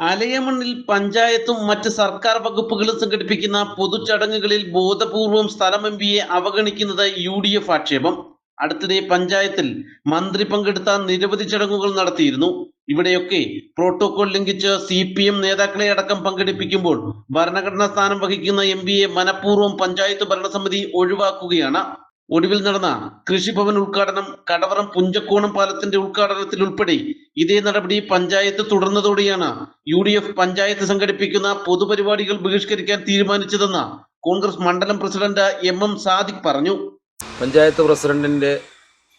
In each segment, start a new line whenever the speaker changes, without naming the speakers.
അലയമണ്ണിൽ പഞ്ചായത്തും മറ്റ് സർക്കാർ വകുപ്പുകളും സംഘടിപ്പിക്കുന്ന പൊതുചടങ്ങുകളിൽ ബോധപൂർവം സ്ഥലം എം പിയെ അവഗണിക്കുന്നത് യു ഡി എഫ് ആക്ഷേപം. അടുത്തിടെ പഞ്ചായത്തിൽ മന്ത്രി പങ്കെടുത്ത നിരവധി ചടങ്ങുകൾ നടത്തിയിരുന്നു. ഇവിടെയൊക്കെ പ്രോട്ടോകോൾ ലംഘിച്ച് സി പി എം നേതാക്കളെ അടക്കം പങ്കെടുപ്പിക്കുമ്പോൾ ഭരണഘടനാ സ്ഥാനം വഹിക്കുന്ന എം പിയെ മനഃപൂർവം പഞ്ചായത്ത് ഭരണസമിതി ഒഴിവാക്കുകയാണ്. ഒടുവിൽ നടന്ന കൃഷിഭവൻ ഉദ്ഘാടനം കടവറം പുഞ്ചക്കോണം പാലത്തിന്റെ ഉദ്ഘാടനത്തിൽ ഉൾപ്പെടെ ഇതേ നടപടി പഞ്ചായത്ത് തുടർന്നതോടെയാണ് യു ഡി എഫ് പഞ്ചായത്ത് സംഘടിപ്പിക്കുന്ന പൊതുപരിപാടികൾ ബഹിഷ്കരിക്കാൻ തീരുമാനിച്ചതെന്ന് കോൺഗ്രസ് മണ്ഡലം പ്രസിഡന്റ് എം എം സാദിഖ് പറഞ്ഞു.
പഞ്ചായത്ത് പ്രസിഡന്റിന്റെ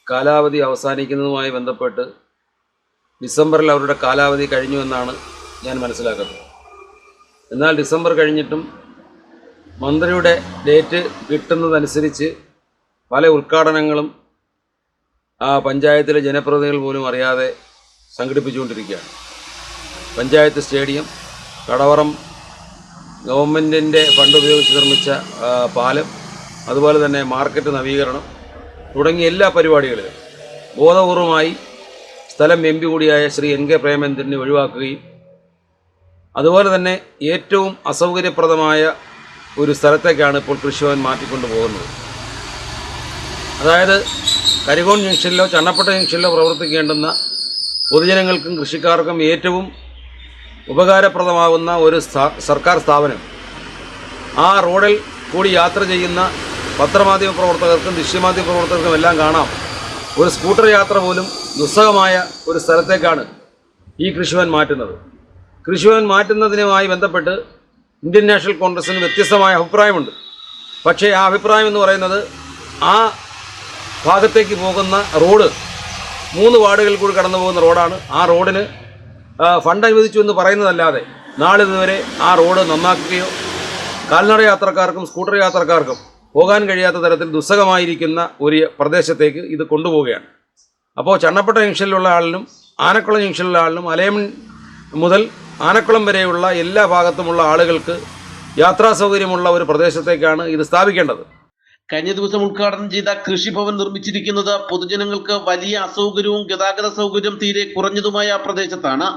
കാലാവധി അവസാനിക്കുന്നതുമായി ബന്ധപ്പെട്ട് ഡിസംബറിൽ അവരുടെ കാലാവധി കഴിഞ്ഞു എന്നാണ് ഞാൻ മനസ്സിലാക്കുന്നത്. എന്നാൽ ഡിസംബർ കഴിഞ്ഞിട്ടും മന്ത്രിയുടെ ഡേറ്റ് കിട്ടുന്നതനുസരിച്ച് പല ഉദ്ഘാടനങ്ങളും ആ പഞ്ചായത്തിലെ ജനപ്രതിനിധികൾ പോലും അറിയാതെ സംഘടിപ്പിച്ചുകൊണ്ടിരിക്കുകയാണ്. പഞ്ചായത്ത് സ്റ്റേഡിയം കടവറം ഗവൺമെന്റിന്റെ ഫണ്ട് ഉപയോഗിച്ച് നിർമ്മിച്ച പാലം അതുപോലെ തന്നെ മാർക്കറ്റ് നവീകരണം തുടങ്ങിയ എല്ലാ പരിപാടികളിലും ബോധപൂർവമായി സ്ഥലം എം പി കൂടിയായ ശ്രീ എൻ കെ പ്രേമേന്ദ്രനെ ഒഴിവാക്കുകയും അതുപോലെ തന്നെ ഏറ്റവും അസൗകര്യപ്രദമായ ഒരു സ്ഥലത്തേക്കാണ് ഇപ്പോൾ കൃഷിഭവൻ മാറ്റിക്കൊണ്ടു പോകുന്നത്. അതായത് കരികോൺ ജംഗ്ഷനിലോ ചണ്ണപ്പട്ട ജംഗ്ഷനിലോ പ്രവർത്തിക്കേണ്ടുന്ന പൊതുജനങ്ങൾക്കും കൃഷിക്കാർക്കും ഏറ്റവും ഉപകാരപ്രദമാകുന്ന ഒരു സർക്കാർ സ്ഥാപനം. ആ റോഡിൽ കൂടി യാത്ര ചെയ്യുന്ന പത്രമാധ്യമ പ്രവർത്തകർക്കും ദൃശ്യമാധ്യമ പ്രവർത്തകർക്കും എല്ലാം കാണാം. ഒരു സ്കൂട്ടർ യാത്ര പോലും ദുസ്സഹമായ ഒരു സ്ഥലത്തേക്കാണ് ഈ കൃഷിഭവൻ മാറ്റുന്നത്. കൃഷിഭവൻ മാറ്റുന്നതിനുമായി ബന്ധപ്പെട്ട് ഇന്ത്യൻ നാഷണൽ കോൺഗ്രസിന് വ്യത്യസ്തമായ അഭിപ്രായമുണ്ട്. പക്ഷേ ആ അഭിപ്രായം എന്ന് പറയുന്നത് ആ ഭാഗത്തേക്ക് പോകുന്ന റോഡ് മൂന്ന് വാർഡുകളിൽ കൂടി കടന്നു പോകുന്ന റോഡാണ്. ആ റോഡിന് ഫണ്ട് അനുവദിച്ചു എന്ന് പറയുന്നതല്ലാതെ നാളിതുവരെ ആ റോഡ് നന്നാക്കുകയോ കാൽനട യാത്രക്കാർക്കും സ്കൂട്ടർ യാത്രക്കാർക്കും പോകാൻ കഴിയാത്ത തരത്തിൽ ദുസ്സഹമായിരിക്കുന്ന ഒരു പ്രദേശത്തേക്ക് ഇത് കൊണ്ടുപോവുകയാണ്. അപ്പോൾ ചണ്ണപ്പട്ട ജംഗ്ഷനിലുള്ള ആളിനും ആനക്കുളം ജംഗ്ഷനിലുള്ള ആളിനും അലയമൺ മുതൽ ആനക്കുളം വരെയുള്ള എല്ലാ ഭാഗത്തുമുള്ള ആളുകൾക്ക് യാത്രാ സൗകര്യമുള്ള ഒരു പ്രദേശത്തേക്കാണ് ഇത് സ്ഥാപിക്കേണ്ടത്.
കഴിഞ്ഞ ദിവസം ഉദ്ഘാടനം ചെയ്ത കൃഷിഭവൻ നിർമ്മിച്ചിരിക്കുന്നത് പൊതുജനങ്ങൾക്ക് വലിയ അസൗകര്യവും ഗതാഗത സൗകര്യം തീരെ കുറഞ്ഞതുമായ പ്രദേശത്താണ്.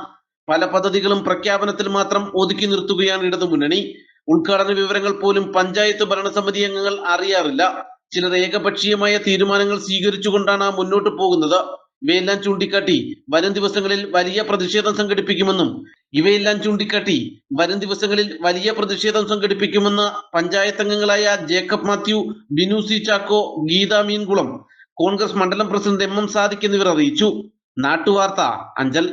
പല പദ്ധതികളും പ്രഖ്യാപനത്തിൽ മാത്രം ഒതുക്കി നിർത്തുകയാണ് ഇടതുമുന്നണി. ഉദ്ഘാടന വിവരങ്ങൾ പോലും പഞ്ചായത്ത് ഭരണസമിതി അംഗങ്ങൾ അറിയാറില്ല. ചിലർ ഏകപക്ഷീയമായ തീരുമാനങ്ങൾ സ്വീകരിച്ചുകൊണ്ടാണ് മുന്നോട്ട് പോകുന്നത്. ഇവയെല്ലാം ചൂണ്ടിക്കാട്ടി വരും ദിവസങ്ങളിൽ വലിയ പ്രതിഷേധം സംഘടിപ്പിക്കുമെന്നും ഇവയെല്ലാം ചൂണ്ടിക്കാട്ടി വരും ദിവസങ്ങളിൽ വലിയ പ്രതിഷേധം സംഘടിപ്പിക്കുമെന്ന് പഞ്ചായത്ത് അംഗങ്ങളായ ജേക്കബ് മാത്യു ബിനു സി ചാക്കോ ഗീത മീൻകുളം കോൺഗ്രസ് മണ്ഡലം പ്രസിഡന്റ് എം എം സാദിഖ് എന്നിവർ അറിയിച്ചു. നാട്ടുവാർത്ത അഞ്ചൽ.